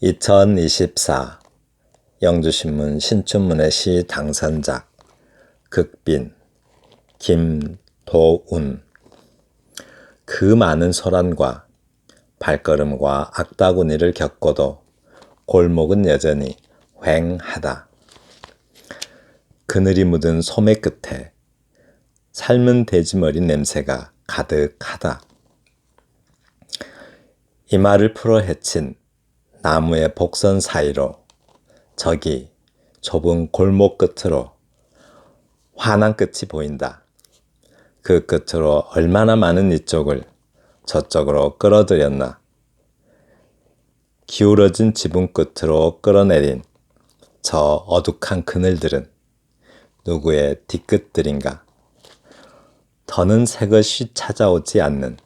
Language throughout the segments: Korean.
2024 영주신문 신춘문예 시 당선자 극빈 김도운 그 많은 소란과 발걸음과 악다구니를 겪고도 골목은 여전히 휑하다. 그늘이 묻은 소매 끝에 삶은 돼지머리 냄새가 가득하다. 이마를 풀어 헤친 나무의 복선 사이로 저기 좁은 골목 끝으로 환한 끝이 보인다. 그 끝으로 얼마나 많은 이쪽을 저쪽으로 끌어들였나. 기울어진 지붕 끝으로 끌어내린 저 어둑한 그늘들은 누구의 뒤끝들인가. 더는 새 것이 찾아오지 않는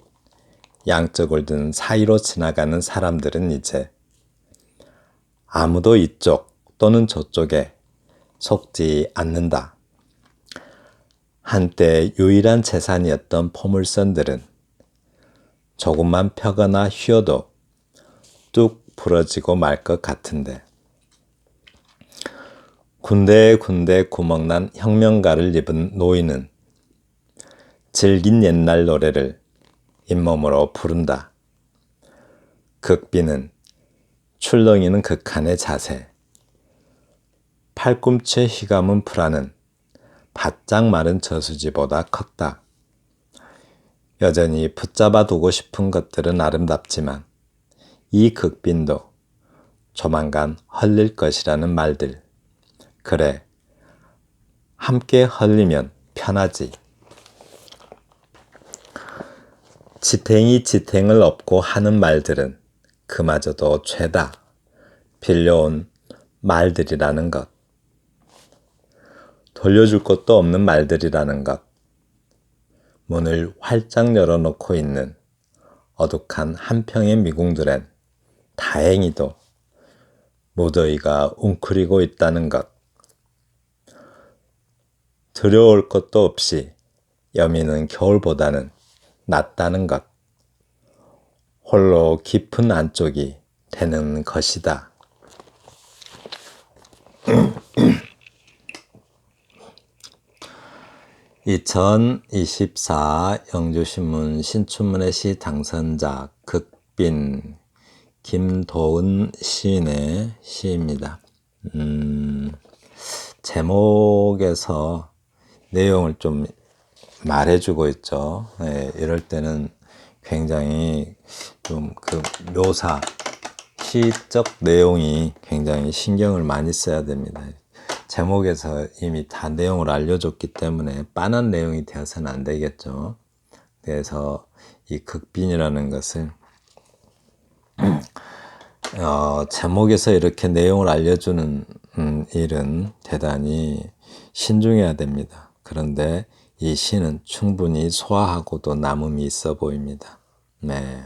양쪽을 든 사이로 지나가는 사람들은 이제 아무도 이쪽 또는 저쪽에 속지 않는다. 한때 유일한 재산이었던 포물선들은 조금만 펴거나 휘어도 뚝 부러지고 말 것 같은데 군데군데 구멍난 혁명가를 입은 노인은 질긴 옛날 노래를 잇몸으로 부른다. 극비는 출렁이는 극한의 자세. 팔꿈치에 휘감은 풀하는 바짝 마른 저수지보다 컸다. 여전히 붙잡아 두고 싶은 것들은 아름답지만 이 극빈도 조만간 헐릴 것이라는 말들. 그래, 함께 헐리면 편하지. 지탱이 지탱을 업고 하는 말들은 그마저도 죄다 빌려온 말들이라는 것. 돌려줄 것도 없는 말들이라는 것. 문을 활짝 열어놓고 있는 어둑한 한평의 미궁들엔 다행히도 무더위가 웅크리고 있다는 것. 들여올 것도 없이 여미는 겨울보다는 낫다는 것. 홀로 깊은 안쪽이 되는 것이다. (2024) 영주신문 신춘문예 시 당선자 극빈 김도은 시인의 시입니다. 음, 제목에서 내용을 좀 말해주고 있죠. 네, 이럴 때는 굉장히 좀 그 묘사, 시적 내용이 굉장히 신경을 많이 써야 됩니다. 제목에서 이미 다 내용을 알려줬기 때문에 빤한 내용이 되어서는 안 되겠죠. 그래서 이 극빈이라는 것을 어, 제목에서 이렇게 내용을 알려주는 음, 일은 대단히 신중해야 됩니다. 그런데 이 시는 충분히 소화하고도 남음이 있어 보입니다. 네.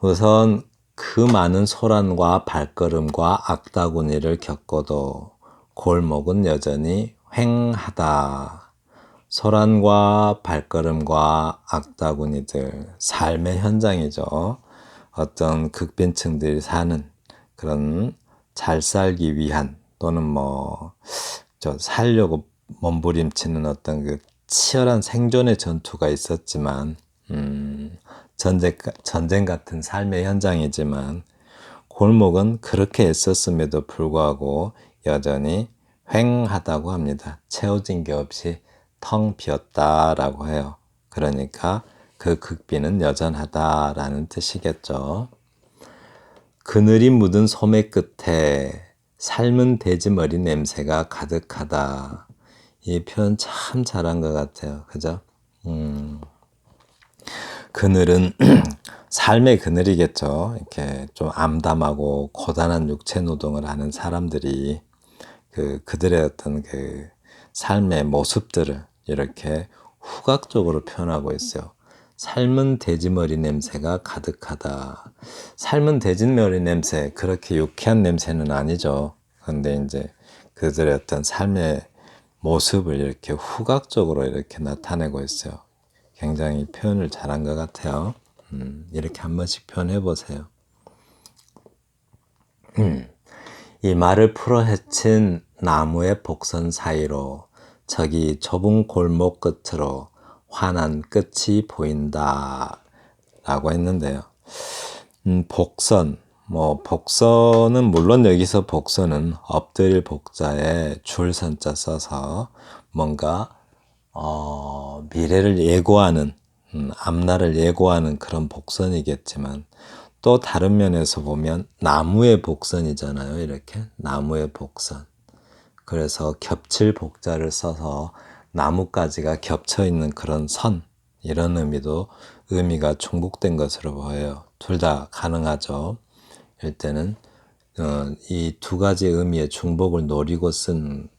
우선 그 많은 소란과 발걸음과 악다구니를 겪어도 골목은 여전히 횡하다. 소란과 발걸음과 악다구니들, 삶의 현장이죠. 어떤 극빈층들이 사는 그런 잘 살기 위한 또는 뭐, 저 살려고 몸부림치는 어떤 그 치열한 생존의 전투가 있었지만 음, 전쟁, 전쟁 같은 삶의 현장이지만 골목은 그렇게 애썼음에도 불구하고 여전히 횡하다고 합니다. 채워진 게 없이 텅 비었다라고 해요. 그러니까 그 극비는 여전하다라는 뜻이겠죠. 그늘이 묻은 소매 끝에 삶은 돼지머리 냄새가 가득하다. 이 표현 참 잘한 것 같아요. 그죠? 음. 그늘은 삶의 그늘이겠죠. 이렇게 좀 암담하고 고단한 육체 노동을 하는 사람들이 그 그들의 어떤 그 삶의 모습들을 이렇게 후각적으로 표현하고 있어요. 삶은 돼지머리 냄새가 가득하다. 삶은 돼지머리 냄새, 그렇게 유쾌한 냄새는 아니죠. 근데 이제 그들의 어떤 삶의 모습을 이렇게 후각적으로 이렇게 나타내고 있어요. 굉장히 표현을 잘한 것 같아요. 음, 이렇게 한 번씩 표현해 보세요. 이 말을 풀어 헤친 나무의 복선 사이로 저기 좁은 골목 끝으로 환한 끝이 보인다 라고 했는데요. 음, 복선, 뭐, 복선은 물론 여기서 복선은 엎드릴 복자에 줄선자 써서 뭔가, 어, 미래를 예고하는, 음, 앞날을 예고하는 그런 복선이겠지만 또 다른 면에서 보면 나무의 복선이잖아요. 이렇게. 나무의 복선. 그래서 겹칠 복자를 써서 나뭇가지가 겹쳐 있는 그런 선 이런 의미도 의미가 중복된 것으로 보여요. 둘 다 가능하죠. 일때는 어, 이두 가지 의미의 중복을 노리고 쓴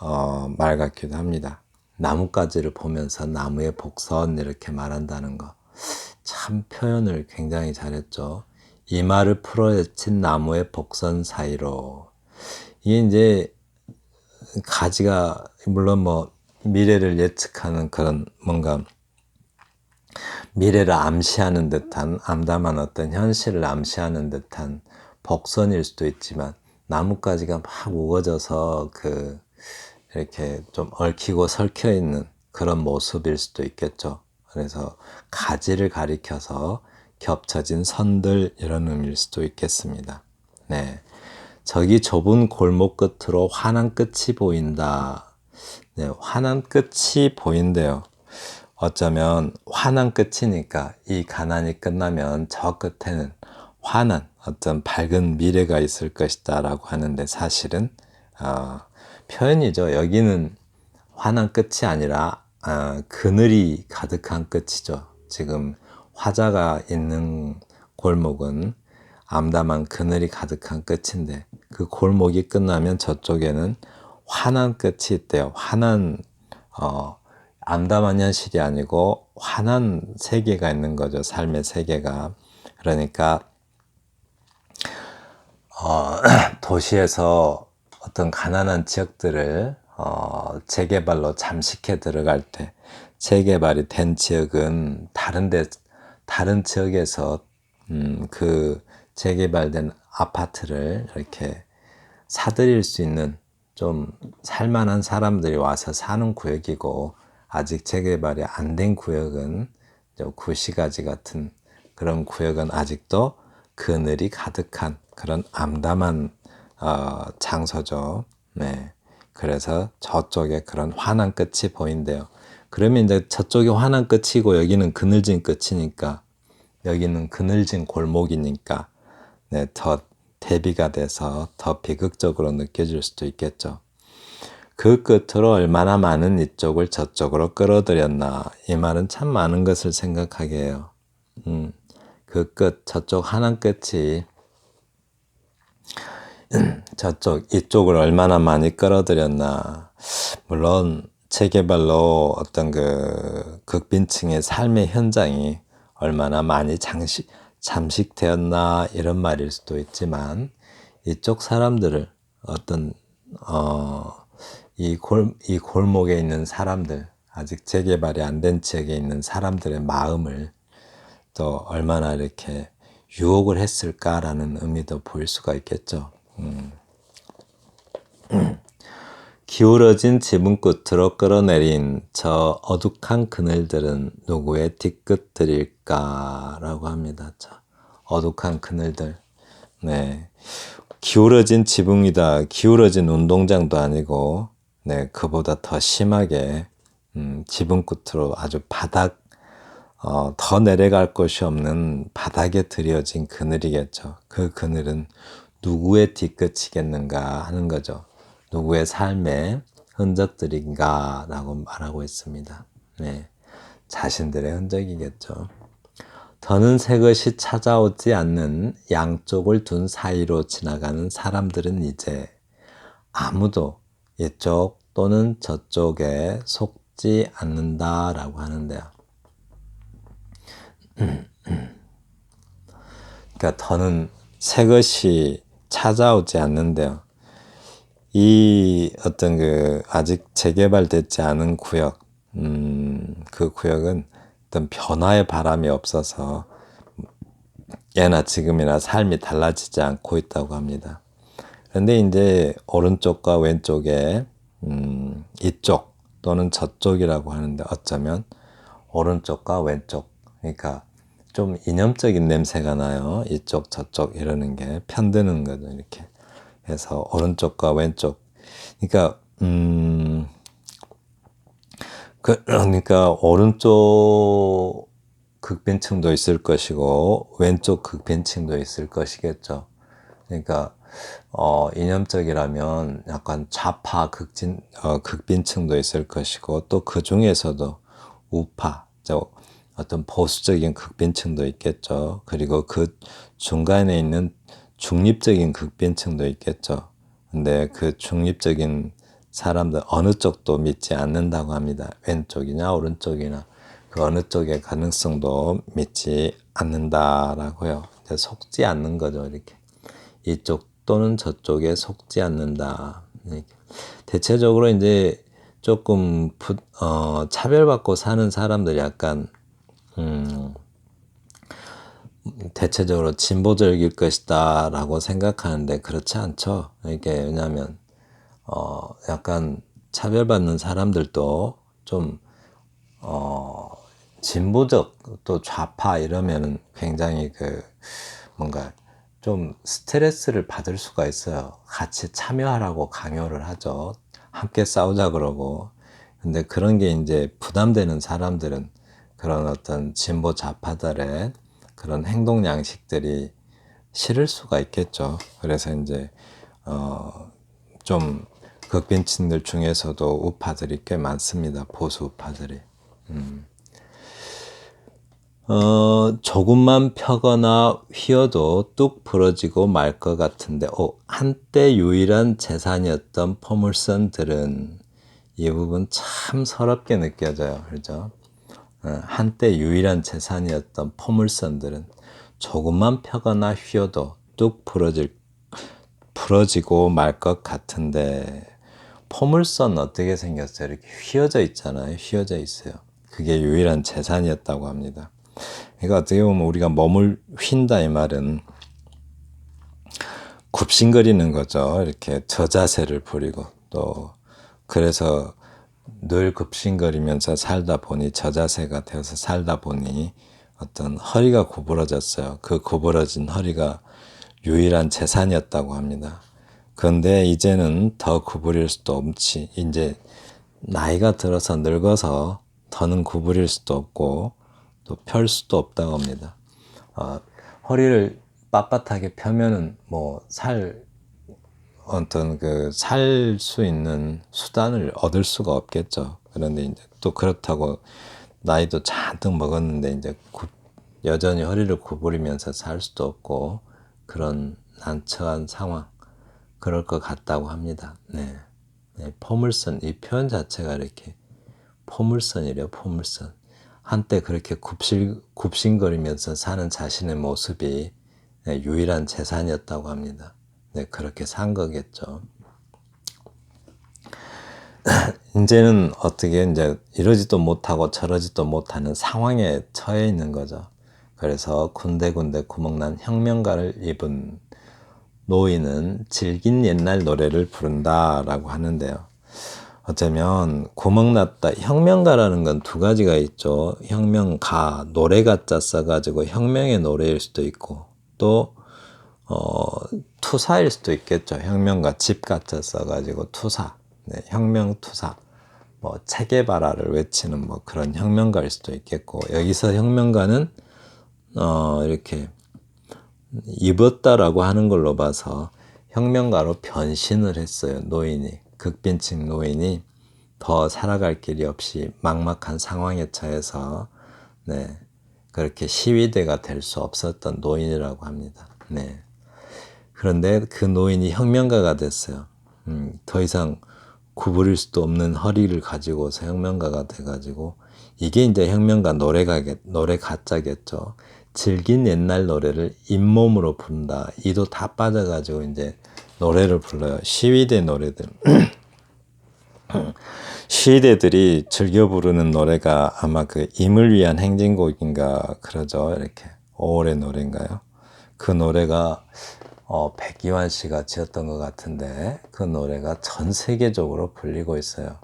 어, 말 같기도 합니다. 나뭇가지를 보면서 나무의 복선 이렇게 말한다는 거. 참 표현을 굉장히 잘했죠. 이 말을 풀어헤친 나무의 복선 사이로. 이게 이제 가지가 물론 뭐 미래를 예측하는 그런 뭔가 미래를 암시하는 듯한 암담한 어떤 현실을 암시하는 듯한 복선일 수도 있지만 나뭇가지가 막 우거져서 그 이렇게 좀 얽히고 설켜 있는 그런 모습일 수도 있겠죠. 그래서 가지를 가리켜서 겹쳐진 선들 이런 의미일 수도 있겠습니다. 네. 저기 좁은 골목 끝으로 환한 끝이 보인다. 네, 환한 끝이 보인대요. 어쩌면 환한 끝이니까 이 가난이 끝나면 저 끝에는 환한 어떤 밝은 미래가 있을 것이다 라고 하는데 사실은 어, 표현이죠. 여기는 환한 끝이 아니라 어, 그늘이 가득한 끝이죠. 지금 화자가 있는 골목은 암담한 그늘이 가득한 끝인데 그 골목이 끝나면 저쪽에는 환한 끝이 있대요. 환한 어, 암담한 현실이 아니고 환한 세계가 있는 거죠. 삶의 세계가. 그러니까 어, 도시에서 어떤 가난한 지역들을 어, 재개발로 잠식해 들어갈 때 재개발이 된 지역은 다른데 다른 지역에서 음, 그 재개발된 아파트를 이렇게 사들일 수 있는 좀 살만한 사람들이 와서 사는 구역이고 아직 재개발이 안 된 구역은 구시가지 같은 그런 구역은 아직도 그늘이 가득한 그런 암담한 어, 장소죠. 네. 그래서 저쪽에 그런 환한 끝이 보인대요. 그러면 이제 저쪽이 환한 끝이고 여기는 그늘진 끝이니까 여기는 그늘진 골목이니까 네, 더 대비가 돼서 더 비극적으로 느껴질 수도 있겠죠. 그 끝으로 얼마나 많은 이쪽을 저쪽으로 끌어들였나. 이 말은 참 많은 것을 생각하게 해요. 음, 그 끝, 저쪽 하나 끝이 저쪽, 이쪽을 얼마나 많이 끌어들였나. 물론, 재개발로 어떤 그 극빈층의 삶의 현장이 얼마나 많이 장식, 잠식되었나 이런 말일 수도 있지만 이쪽 사람들을 어떤 어, 이, 골, 이 골목에 있는 사람들, 아직 재개발이 안 된 지역에 있는 사람들의 마음을 또 얼마나 이렇게 유혹을 했을까라는 의미도 보일 수가 있겠죠. 음. 기울어진 지붕 끝으로 끌어내린 저 어둑한 그늘들은 누구의 뒤끝들일까라고 합니다. 저 어둑한 그늘들. 네. 기울어진 지붕이다. 기울어진 운동장도 아니고 네, 그보다 더 심하게 음, 지붕 끝으로 아주 바닥 어, 더 내려갈 곳이 없는 바닥에 들여진 그늘이겠죠. 그 그늘은 누구의 뒤끝이겠는가 하는 거죠. 누구의 삶의 흔적들인가 라고 말하고 있습니다. 네. 자신들의 흔적이겠죠. 더는 새 것이 찾아오지 않는 양쪽을 둔 사이로 지나가는 사람들은 이제 아무도 이쪽 또는 저쪽에 속지 않는다라고 하는데요. 그러니까 더는 새 것이 찾아오지 않는데요. 이 어떤 그 아직 재개발되지 않은 구역, 음, 그 구역은 어떤 변화의 바람이 없어서 예나 지금이나 삶이 달라지지 않고 있다고 합니다. 그런데 이제 오른쪽과 왼쪽에 음, 이쪽 또는 저쪽이라고 하는데 어쩌면 오른쪽과 왼쪽 그러니까 좀 이념적인 냄새가 나요. 이쪽 저쪽 이러는 게 편드는 거죠. 이렇게 해서 오른쪽과 왼쪽 그러니까 음 그- 그러니까 오른쪽 극빈층도 있을 것이고 왼쪽 극빈층도 있을 것이겠죠. 그러니까 어, 이념적이라면 약간 좌파 극진 어, 극빈층도 있을 것이고 또 그 중에서도 우파 저 어떤 보수적인 극빈층도 있겠죠. 그리고 그 중간에 있는 중립적인 극빈층도 있겠죠. 근데 그 중립적인 사람들 어느 쪽도 믿지 않는다고 합니다. 왼쪽이냐 오른쪽이나 그 어느 쪽의 가능성도 믿지 않는다라고요. 속지 않는 거죠. 이렇게 이쪽 또는 저쪽에 속지 않는다. 이렇게. 대체적으로 이제 조금 부, 어, 차별받고 사는 사람들이 약간 음, 대체적으로 진보적일 것이다 라고 생각하는데 그렇지 않죠. 이게 왜냐하면 어, 약간 차별받는 사람들도 좀 어, 진보적 또 좌파 이러면은 굉장히 그 뭔가 좀 스트레스를 받을 수가 있어요. 같이 참여하라고 강요를 하죠. 함께 싸우자 그러고. 근데 그런 게 이제 부담되는 사람들은 그런 어떤 진보 좌파들의 그런 행동 양식들이 싫을 수가 있겠죠. 그래서 이제 어, 좀 극빈층들 중에서도 우파들이 꽤 많습니다. 보수 우파들이. 어, 조금만 펴거나 휘어도 뚝 부러지고 말 것 같은데, 어, 한때 유일한 재산이었던 포물선들은 이 부분 참 서럽게 느껴져요. 그죠? 어, 한때 유일한 재산이었던 포물선들은 조금만 펴거나 휘어도 뚝 부러질, 부러지고 말 것 같은데, 포물선 어떻게 생겼어요? 이렇게 휘어져 있잖아요. 휘어져 있어요. 그게 유일한 재산이었다고 합니다. 그러니까 어떻게 보면 우리가 몸을 휜다 이 말은 굽신거리는 거죠. 이렇게 저자세를 부리고 또 그래서 늘 굽신거리면서 살다 보니 저자세가 되어서 살다 보니 어떤 허리가 구부러졌어요. 그 구부러진 허리가 유일한 재산이었다고 합니다. 그런데 이제는 더 구부릴 수도 없지. 이제 나이가 들어서 늙어서 더는 구부릴 수도 없고 또 펼 수도 없다고 합니다. 어, 허리를 빳빳하게 펴면은 뭐 살 어떤 그 살 수 있는 수단을 얻을 수가 없겠죠. 그런데 이제 또 그렇다고 나이도 잔뜩 먹었는데 이제 구- 여전히 허리를 구부리면서 살 수도 없고 그런 난처한 상황 그럴 것 같다고 합니다. 네. 네, 포물선 이 표현 자체가 이렇게 포물선이래요. 포물선. 한때 그렇게 굽실, 굽신거리면서 사는 자신의 모습이 네, 유일한 재산이었다고 합니다. 네, 그렇게 산 거겠죠. 이제는 어떻게 이제 이러지도 못하고 저러지도 못하는 상황에 처해 있는 거죠. 그래서 군데군데 구멍난 혁명가를 입은 노인은 질긴 옛날 노래를 부른다라고 하는데요. 어쩌면 구멍났다 혁명가라는 건 두 가지가 있죠. 혁명가 노래가짜 써가지고 혁명의 노래일 수도 있고 또 어, 투사일 수도 있겠죠. 혁명가 집가짜 써가지고 투사, 네, 혁명 투사, 뭐 체계바라를 외치는 뭐 그런 혁명가일 수도 있겠고 여기서 혁명가는 어, 이렇게 입었다라고 하는 걸로 봐서 혁명가로 변신을 했어요. 노인이 극빈층 노인이 더 살아갈 길이 없이 막막한 상황에 처해서 네 그렇게 시위대가 될 수 없었던 노인이라고 합니다. 네 그런데 그 노인이 혁명가가 됐어요. 음, 더 이상 구부릴 수도 없는 허리를 가지고서 혁명가가 돼가지고 이게 이제 혁명가 노래가 노래 가짜겠죠. 즐긴 옛날 노래를 잇몸으로 부른다. 이도 다 빠져가지고 이제 노래를 불러요. 시위대 노래들. 시위대들이 즐겨 부르는 노래가 아마 그 임을 위한 행진곡인가 그러죠. 이렇게 5월의 노래인가요? 그 노래가 어, 백이환 씨가 지었던 것 같은데 그 노래가 전 세계적으로 불리고 있어요.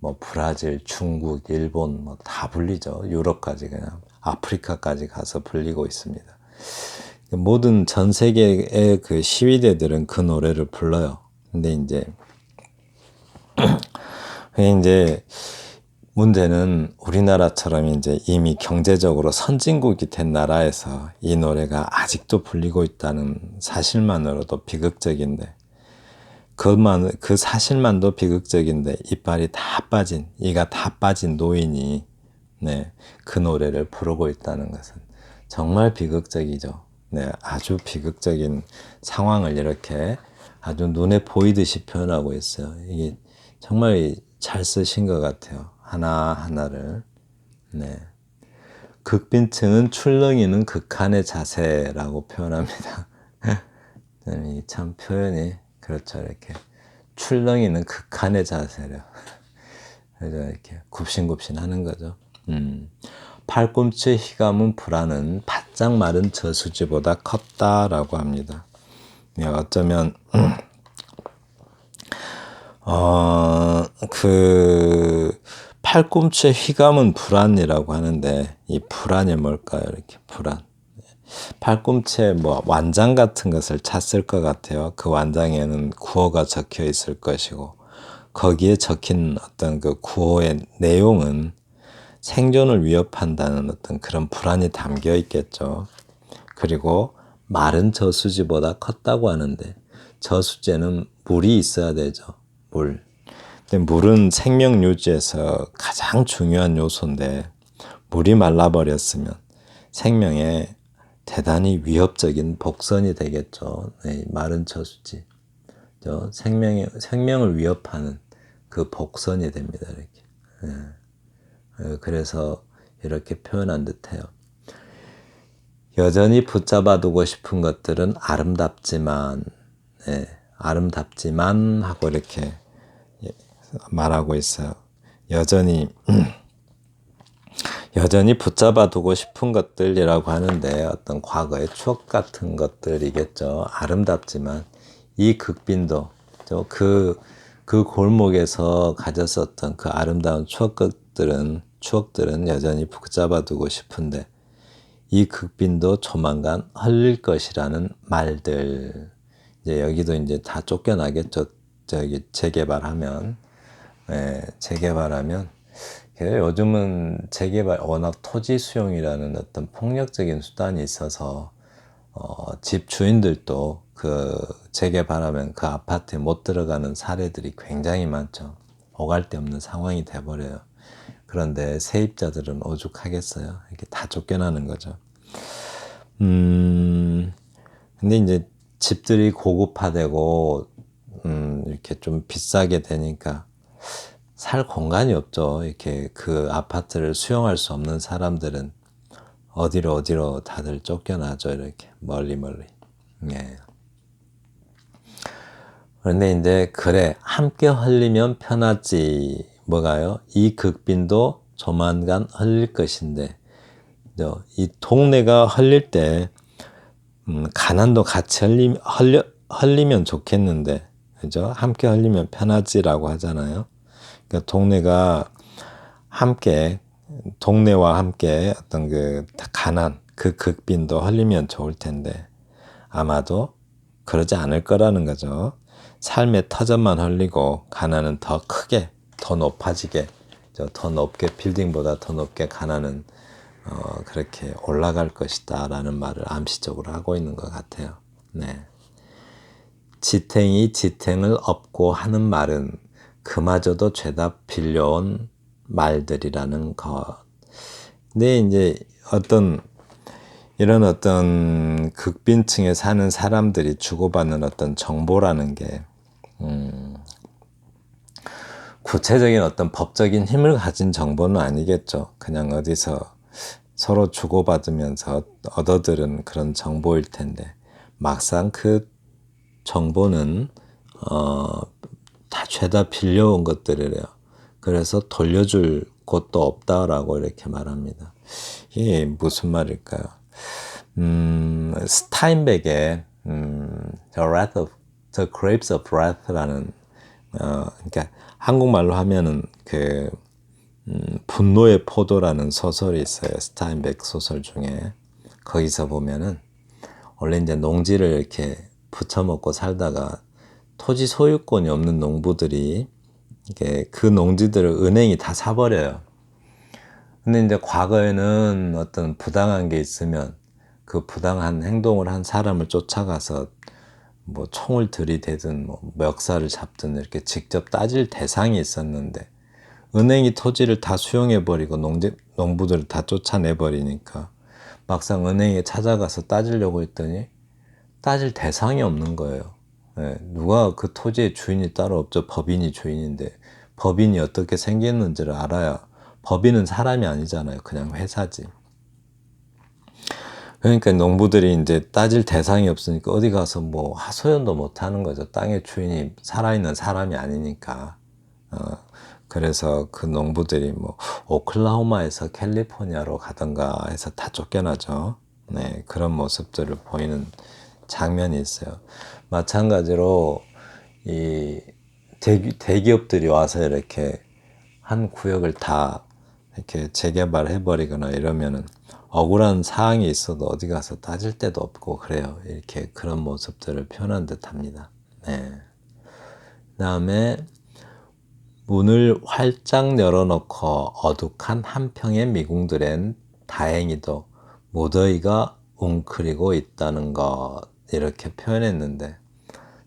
뭐 브라질, 중국, 일본 뭐 다 불리죠. 유럽까지 그냥 아프리카까지 가서 불리고 있습니다. 모든 전 세계의 그 시위대들은 그 노래를 불러요. 근데 이제 이제 문제는 우리나라처럼 이제 이미 경제적으로 선진국이 된 나라에서 이 노래가 아직도 불리고 있다는 사실만으로도 비극적인데 그만 그 사실만도 비극적인데 이빨이 다 빠진 이가 다 빠진 노인이 네, 그 노래를 부르고 있다는 것은 정말 비극적이죠. 네, 아주 비극적인 상황을 이렇게 아주 눈에 보이듯이 표현하고 있어요. 이게 정말 잘 쓰신 것 같아요. 하나하나를. 네. 극빈층은 출렁이는 극한의 자세라고 표현합니다. 참 표현이 그렇죠. 이렇게 출렁이는 극한의 자세로. 그래서 이렇게 굽신굽신 하는 거죠. 음. 팔꿈치 휘감은 불안은 바짝 마른 저수지보다 컸다라고 합니다. 네, 어쩌면 어, 그 팔꿈치의 휘감은 불안이라고 하는데 이 불안이 뭘까요? 이렇게 불안. 팔꿈치에 뭐 완장 같은 것을 찼을 것 같아요. 그 완장에는 구호가 적혀 있을 것이고 거기에 적힌 어떤 그 구호의 내용은 생존을 위협한다는 어떤 그런 불안이 담겨 있겠죠. 그리고 마른 저수지보다 컸다고 하는데 저수지에는 물이 있어야 되죠. 물. 근데 물은 생명 유지에서 가장 중요한 요소인데 물이 말라버렸으면 생명에 대단히 위협적인 복선이 되겠죠. 네, 마른 저수지. 저 생명의 생명을 위협하는 그 복선이 됩니다. 이렇게. 네. 어, 그래서 이렇게 표현한 듯해요. 여전히 붙잡아두고 싶은 것들은 아름답지만, 네, 아름답지만 하고 이렇게 말하고 있어요. 여전히 여전히 붙잡아두고 싶은 것들이라고 하는데 어떤 과거의 추억 같은 것들이겠죠. 아름답지만 이 극빈도 그, 그 골목에서 가졌었던 그 아름다운 추억들은 추억들은 여전히 붙잡아두고 싶은데 이 극빈도 조만간 흘릴 것이라는 말들 이제 여기도 이제 다 쫓겨나겠죠. 저기 재개발하면 예, 재개발하면 요즘은 재개발 워낙 토지 수용이라는 어떤 폭력적인 수단이 있어서 어, 집 주인들도 그 재개발하면 그 아파트에 못 들어가는 사례들이 굉장히 많죠. 오갈 데 없는 상황이 돼버려요. 그런데 세입자들은 오죽하겠어요. 이렇게 다 쫓겨나는 거죠. 음, 근데 이제 집들이 고급화되고, 음, 이렇게 좀 비싸게 되니까 살 공간이 없죠. 이렇게 그 아파트를 수용할 수 없는 사람들은 어디로 어디로 다들 쫓겨나죠. 이렇게 멀리 멀리. 네. 그런데 이제 그래 함께 흘리면 편하지 뭐가요? 이 극빈도 조만간 흘릴 것인데 이 동네가 흘릴 때 음, 가난도 같이 흘리, 흘려, 흘리면 좋겠는데 그죠? 함께 흘리면 편하지라고 하잖아요. 그러니까 동네가 함께 동네와 함께 어떤 그 가난 그 극빈도 흘리면 좋을 텐데 아마도 그러지 않을 거라는 거죠. 삶의 터전만 흘리고 가난은 더 크게 더 높아지게 더 높게 빌딩보다 더 높게 가난은 어, 그렇게 올라갈 것이다라는 말을 암시적으로 하고 있는 것 같아요. 네. 지탱이 지탱을 업고 하는 말은 그마저도 죄다 빌려온 말들이라는 것. 근데 이제 어떤 이런 어떤 극빈층에 사는 사람들이 주고받는 어떤 정보라는 게 음, 구체적인 어떤 법적인 힘을 가진 정보는 아니겠죠. 그냥 어디서 서로 주고받으면서 얻어들은 그런 정보일 텐데 막상 그 정보는 어, 다 죄다 빌려온 것들이래요. 그래서 돌려줄 곳도 없다라고 이렇게 말합니다. 이게 무슨 말일까요? 음, 스타인백의 음, The Wrath of The Grapes of Wrath라는 어, 그러니까 한국말로 하면은 그 음, 분노의 포도라는 소설이 있어요. 스타인백 소설 중에 거기서 보면은 원래 이제 농지를 이렇게 붙여먹고 살다가 토지 소유권이 없는 농부들이 이게 그 농지들을 은행이 다 사버려요. 근데 이제 과거에는 어떤 부당한 게 있으면 그 부당한 행동을 한 사람을 쫓아가서 뭐 총을 들이대든 뭐 멱살을 잡든 이렇게 직접 따질 대상이 있었는데 은행이 토지를 다 수용해 버리고 농부들을 다 쫓아내 버리니까 막상 은행에 찾아가서 따지려고 했더니 따질 대상이 없는 거예요. 예, 누가 그 토지의 주인이 따로 없죠. 법인이 주인인데 법인이 어떻게 생겼는지를 알아야 법인은 사람이 아니잖아요. 그냥 회사지. 그러니까 농부들이 이제 따질 대상이 없으니까 어디 가서 뭐 하소연도 못 하는 거죠. 땅의 주인이 살아있는 사람이 아니니까. 어, 그래서 그 농부들이 뭐 오클라호마에서 캘리포니아로 가던가 해서 다 쫓겨나죠. 네, 그런 모습들을 보이는 장면이 있어요. 마찬가지로 이 대기, 대기 업들이 와서 이렇게 한 구역을 다 이렇게 재개발해 버리거나 이러면은 억울한 사항이 있어도 어디 가서 따질 데도 없고 그래요. 이렇게 그런 모습들을 표현한 듯 합니다. 네. 그 다음에 문을 활짝 열어놓고 어둑한 한평의 미궁들엔 다행히도 무더위가 웅크리고 있다는 것 이렇게 표현했는데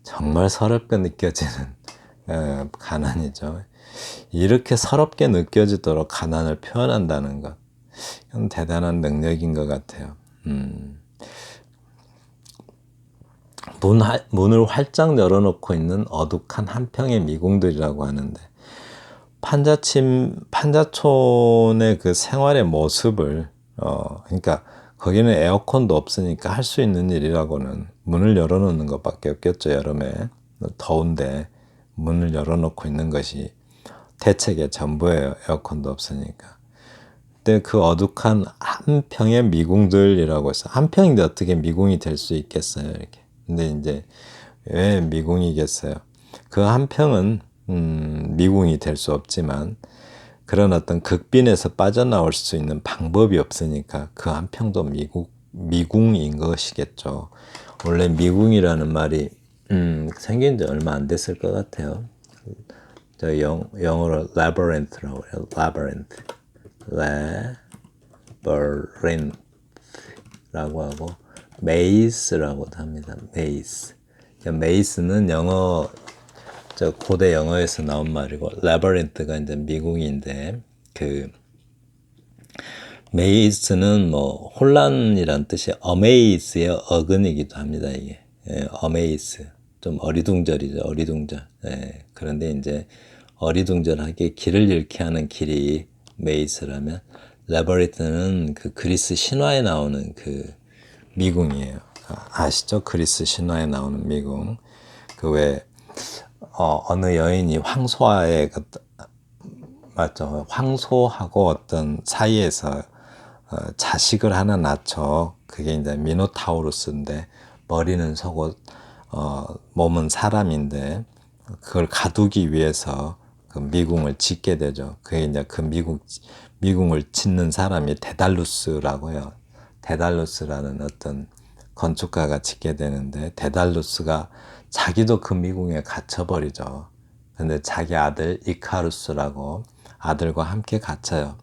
정말 서럽게 느껴지는 에, 가난이죠. 이렇게 서럽게 느껴지도록 가난을 표현한다는 것 이건 대단한 능력인 것 같아요. 음. 문, 문을 활짝 열어놓고 있는 어둑한 한평의 미궁들이라고 하는데 판자침 판자촌의 그 생활의 모습을 어 그러니까 거기는 에어컨도 없으니까 할 수 있는 일이라고는 문을 열어놓는 것밖에 없겠죠 여름에. 더운데 문을 열어놓고 있는 것이 대책의 전부예요 에어컨도 없으니까. 근데 그 어둑한 한 평의 미궁들이라고 해서 한 평인데 어떻게 미궁이 될 수 있겠어요 이렇게. 근데 이제 왜 미궁이겠어요? 그 한 평은 음, 미궁이 될 수 없지만 그런 어떤 극빈에서 빠져나올 수 있는 방법이 없으니까 그 한 평도 미궁, 미궁인 것이겠죠. 원래 미궁이라는 말이 음, 생긴 지 얼마 안 됐을 것 같아요. 저 영, 영어로 labyrinth라고 해요. labyrinth. labyrinth라고 하고 maze라고도 합니다. maze. maze는 영어 저 고대 영어에서 나온 말이고 라버린트가 이제 미궁인데 그 메이스는 뭐 혼란이란 뜻이 어메이스의 어근이기도 합니다 이게. 예, 어메이스 좀 어리둥절이죠 어리둥절. 예, 그런데 이제 어리둥절하게 길을 잃게 하는 길이 메이스라면 라버리트는 그 그리스 신화에 나오는 그 미궁이에요. 아시죠? 그리스 신화에 나오는 미궁. 그왜 어, 어느 여인이 황소와의 그, 맞죠 황소하고 어떤 사이에서 어, 자식을 하나 낳죠. 그게 이제 미노타우루스인데 머리는 속옷, 어, 몸은 사람인데 그걸 가두기 위해서 그 미궁을 짓게 되죠. 그게 이제 그 미궁 미궁을 짓는 사람이 데달루스라고 해요. 데달루스라는 어떤 건축가가 짓게 되는데 데달루스가 자기도 그 미궁에 갇혀버리죠. 근데 자기 아들 이카루스라고 아들과 함께 갇혀요.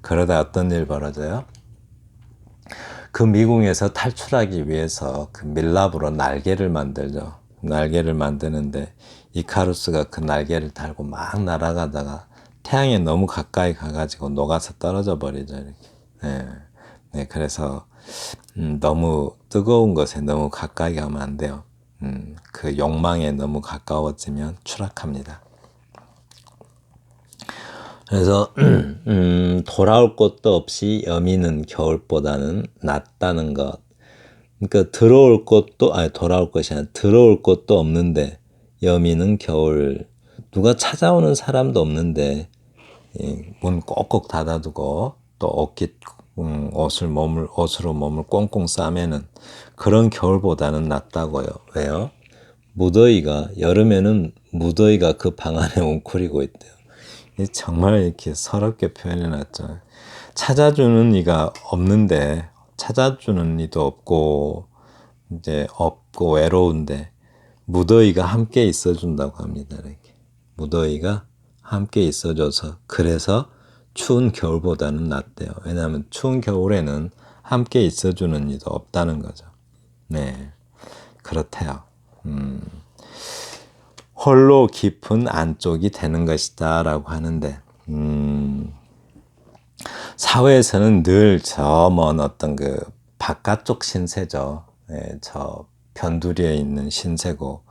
그러다 어떤 일 벌어져요? 그 미궁에서 탈출하기 위해서 그 밀랍으로 날개를 만들죠. 날개를 만드는데 이카루스가 그 날개를 달고 막 날아가다가 태양에 너무 가까이 가가지고 녹아서 떨어져 버리죠. 이렇게. 네. 네, 그래서 음, 너무 뜨거운 것에 너무 가까이 가면 안 돼요. 음, 그 욕망에 너무 가까워지면 추락합니다. 그래서 음, 돌아올 곳도 없이 여미는 겨울보다는 낫다는 것. 그러니까 들어올 곳도 아니 돌아올 것이 아니라 들어올 곳도 없는데 여미는 겨울 누가 찾아오는 사람도 없는데 문 꼭꼭 닫아두고 또 옷깃 음, 옷을 몸을 옷으로 몸을 꽁꽁 싸매는 그런 겨울보다는 낫다고요. 왜요? 무더위가 여름에는 무더위가 그 방 안에 웅크리고 있대요. 이 정말 이렇게 서럽게 표현해 놨죠. 찾아주는 이가 없는데 찾아주는 이도 없고 이제 없고 외로운데 무더위가 함께 있어준다고 합니다. 이렇게 무더위가 함께 있어줘서 그래서 추운 겨울보다는 낫대요. 왜냐하면 추운 겨울에는 함께 있어주는 이도 없다는 거죠. 네, 그렇대요. 음, 홀로 깊은 안쪽이 되는 것이다 라고 하는데 음, 사회에서는 늘 저 먼 어떤 그 바깥쪽 신세죠. 예, 저 변두리에 있는 신세고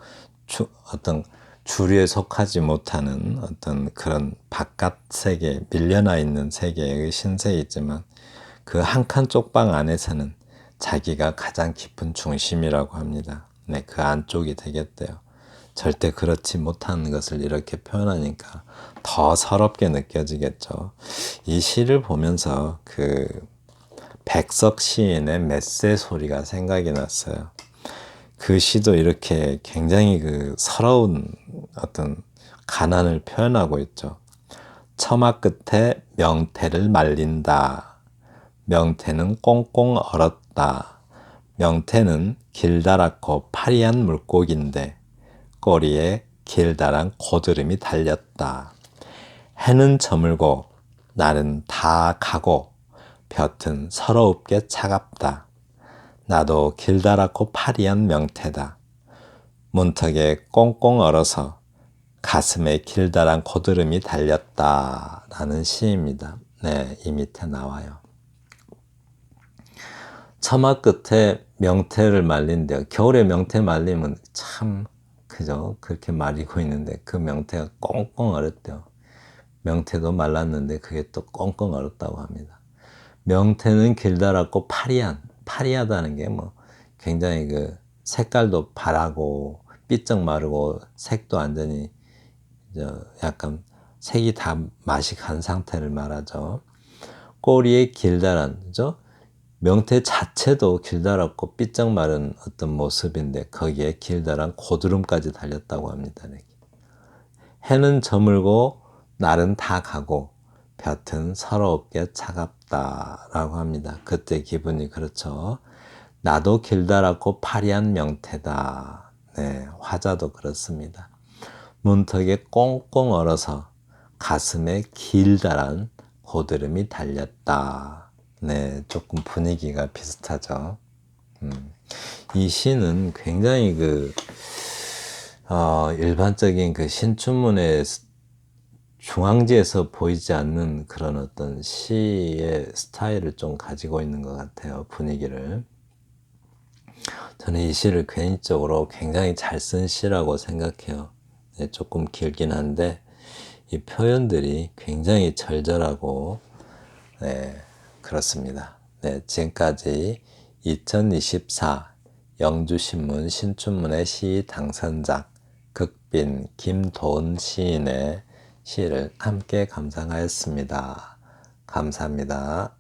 주, 어떤 주류에 속하지 못하는 어떤 그런 바깥 세계 밀려나 있는 세계의 신세이지만 그 한 칸 쪽방 안에서는 자기가 가장 깊은 중심이라고 합니다. 네, 그 안쪽이 되겠대요. 절대 그렇지 못한 것을 이렇게 표현하니까 더 서럽게 느껴지겠죠. 이 시를 보면서 그 백석 시인의 메세 소리가 생각이 났어요. 그 시도 이렇게 굉장히 그 서러운 어떤 가난을 표현하고 있죠. 처마 끝에 명태를 말린다. 명태는 꽁꽁 얼었다. 명태는 길다랗고 파리한 물고기인데 꼬리에 길다란 고드름이 달렸다. 해는 저물고 날은 다 가고 볕은 서러웁게 차갑다. 나도 길다랗고 파리한 명태다. 문턱에 꽁꽁 얼어서 가슴에 길다란 고드름이 달렸다. 라는 시입니다. 네, 이 밑에 나와요. 처마 끝에 명태를 말린대요. 겨울에 명태 말리면 참, 그죠? 그렇게 말리고 있는데 그 명태가 꽁꽁 얼었대요. 명태도 말랐는데 그게 또 꽁꽁 얼었다고 합니다. 명태는 길다랗고 파리한, 파리하다는 게 뭐 굉장히 그 색깔도 바라고 삐쩍 마르고 색도 완전히 약간 색이 다 맛이 간 상태를 말하죠. 꼬리에 길다란, 그죠? 명태 자체도 길다랗고 삐쩍 마른 어떤 모습인데 거기에 길다란 고드름까지 달렸다고 합니다. 해는 저물고 날은 다 가고 볕은 서럽게 차갑다라고 합니다. 그때 기분이 그렇죠. 나도 길다랗고 파리한 명태다. 네, 화자도 그렇습니다. 문턱에 꽁꽁 얼어서 가슴에 길다란 고드름이 달렸다. 네, 조금 분위기가 비슷하죠. 음, 이 시는 굉장히 그, 어, 일반적인 그 신춘문예 중앙지에서 보이지 않는 그런 어떤 시의 스타일을 좀 가지고 있는 것 같아요. 분위기를. 저는 이 시를 개인적으로 굉장히 잘 쓴 시라고 생각해요. 네, 조금 길긴 한데 이 표현들이 굉장히 절절하고 네, 그렇습니다. 네, 지금까지 2024 영주신문 신춘문의 시 당선작 극빈 김도은 시인의 시를 함께 감상하였습니다. 감사합니다.